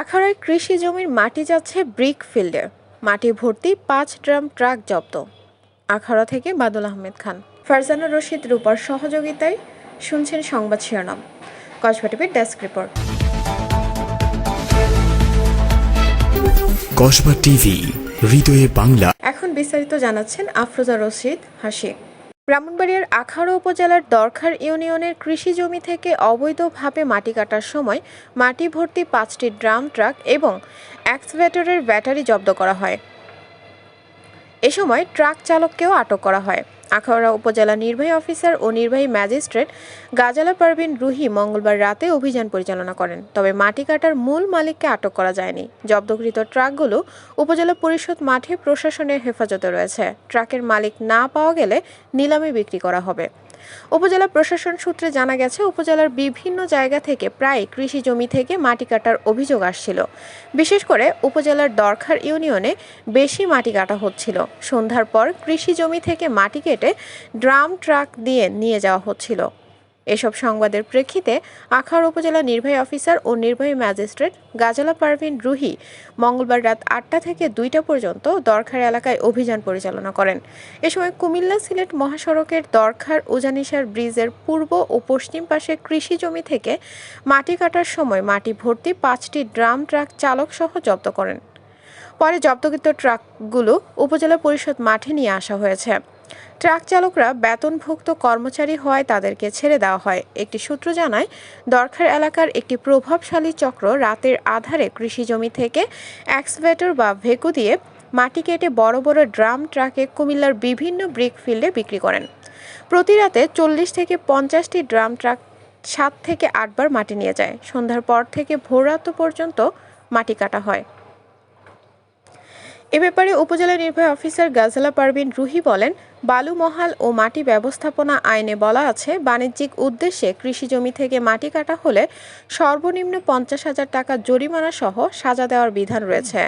আখাড়ায় কৃষি জমির মাটি যাচ্ছে ব্রিক ফিল্ডে। মাটি ভর্তি পাঁচ ড্রাম ট্রাক জব্দ। আখাড়া থেকে বাদুল আহমেদ খান। ফারজানা রশিদ রূপার সহযোগিতায় শুনছেন সংবাদ শিরোনাম। কসবা টিভির ডেস্ক রিপোর্ট। কসবা টিভি হৃদয়ে বাংলা। এখন বিস্তারিত জানাচ্ছেন আফরোজা রশিদ হাসি। ব্রাহ্মণবাড়িয়ার আখাড়া উপজেলার দরখার ইউনিয়নের কৃষি জমি থেকে অবৈধভাবে মাটি কাটার সময় মাটি ভর্তি পাঁচটি ড্রাম ট্রাক এবং এক্সভেটরের ব্যাটারি জব্দ করা হয়। এ সময় ট্রাক চালককেও আটক করা হয়। আখাউড়া উপজেলা নির্বাহী অফিসার ও নির্বাহী ম্যাজিস্ট্রেট গাজালা পারভিন রুহি মঙ্গলবার রাতে অভিযান পরিচালনা করেন। তবে মাটি কাটার মূল মালিককে আটক করা যায়নি। জব্দকৃত ট্রাকগুলো উপজেলা পরিষদ মাঠে প্রশাসনের হেফাজতে রয়েছে। ট্রাকের মালিক না পাওয়া গেলে নিলামে বিক্রি করা হবে। উপজেলা প্রশাসন সূত্রে জানা গেছে, উপজেলার বিভিন্ন জায়গা থেকে প্রায় কৃষি জমি থেকে মাটি কাটার অভিযোগ আসছিল। বিশেষ করে উপজেলার দরখার ইউনিয়নে বেশি মাটি কাটা হচ্ছিল। সন্ধ্যার পর কৃষি জমি থেকে মাটি কেটে ড্রাম ট্রাক দিয়ে নিয়ে যাওয়া হচ্ছিল। এসব সংবাদের প্রেক্ষিতে আখাউড়া উপজেলা নির্বাহী অফিসার ও নির্বাহী ম্যাজিস্ট্রেট গাজালা পারভিন রুহি মঙ্গলবার রাত আটটা থেকে দুইটা পর্যন্ত দরখার এলাকায় অভিযান পরিচালনা করেন। এ সময় কুমিল্লা সিলেট মহাসড়কের দরখার উজানিসার ব্রিজের পূর্ব ও পশ্চিম পাশে কৃষি জমি থেকে মাটি কাটার সময় মাটি ভর্তি পাঁচটি ড্রাম ট্রাক চালক সহ জব্দ করেন। পরে জব্দকৃত ট্রাকগুলো উপজেলা পরিষদ মাঠে নিয়ে আসা হয়েছে। ট্রাক চালকরা বেতনভুক্ত কর্মচারী হওয়ায় তাদেরকে ছেড়ে দেওয়া হয়। একটি সূত্র জানায়, দরখার এলাকার একটি প্রভাবশালী চক্র রাতের আধারে কৃষি জমি থেকে এক্সভেটর বা ভেকু দিয়ে মাটি কেটে বড় বড় ড্রাম ট্রাকে কুমিল্লার বিভিন্ন ব্রিক ফিল্ডে বিক্রি করেন। প্রতি রাতে চল্লিশ থেকে পঞ্চাশটি ড্রাম ট্রাক সাত থেকে আটবার মাটি নিয়ে যায়। সন্ধ্যার পর থেকে ভোররাত পর্যন্ত মাটি কাটা হয়। এ ব্যাপারে উপজেলা নির্বাহী অফিসার গাজালা পারভিন রুহি বলেন, বালু মহাল ও মাটি ব্যবস্থাপনা আইনে বলা আছে, বাণিজ্যিক উদ্দেশ্যে কৃষি জমি থেকে মাটি কাটা হলে সর্বনিম্ন পঞ্চাশ হাজার টাকা জরিমানা সহ সাজা দেওয়ার বিধান রয়েছে।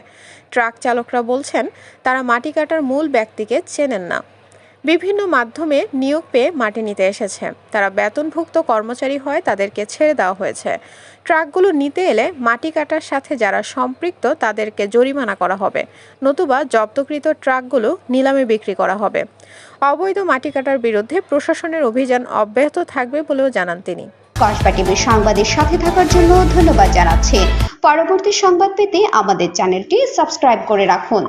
ট্রাক চালকরা বলছেন, তারা মাটি কাটার মূল ব্যক্তিকে চেনেন না। বিভিন্ন মাধ্যমে নিয়োগ পেয়ে মাটি নিতে এসেছে। তারা বেতনভুক্ত কর্মচারী হয় তাদেরকে ছেড়ে দেওয়া হয়েছে। ট্রাকগুলো নিতে এলে মাটি কাটার সাথে যারা সম্পৃক্ত তাদেরকে জরিমানা করা হবে, নতুবা জব্দকৃত ট্রাকগুলো নিলামে বিক্রি করা হবে। অবৈধ মাটি কাটার বিরুদ্ধে প্রশাসনের অভিযান অব্যাহত থাকবে বলেও জানান তিনি। কসবা সংবাদের সাথে থাকার জন্য ধন্যবাদ জানাচ্ছি। পরবর্তী সংবাদ পেতে আমাদের চ্যানেলটি সাবস্ক্রাইব করে রাখুন।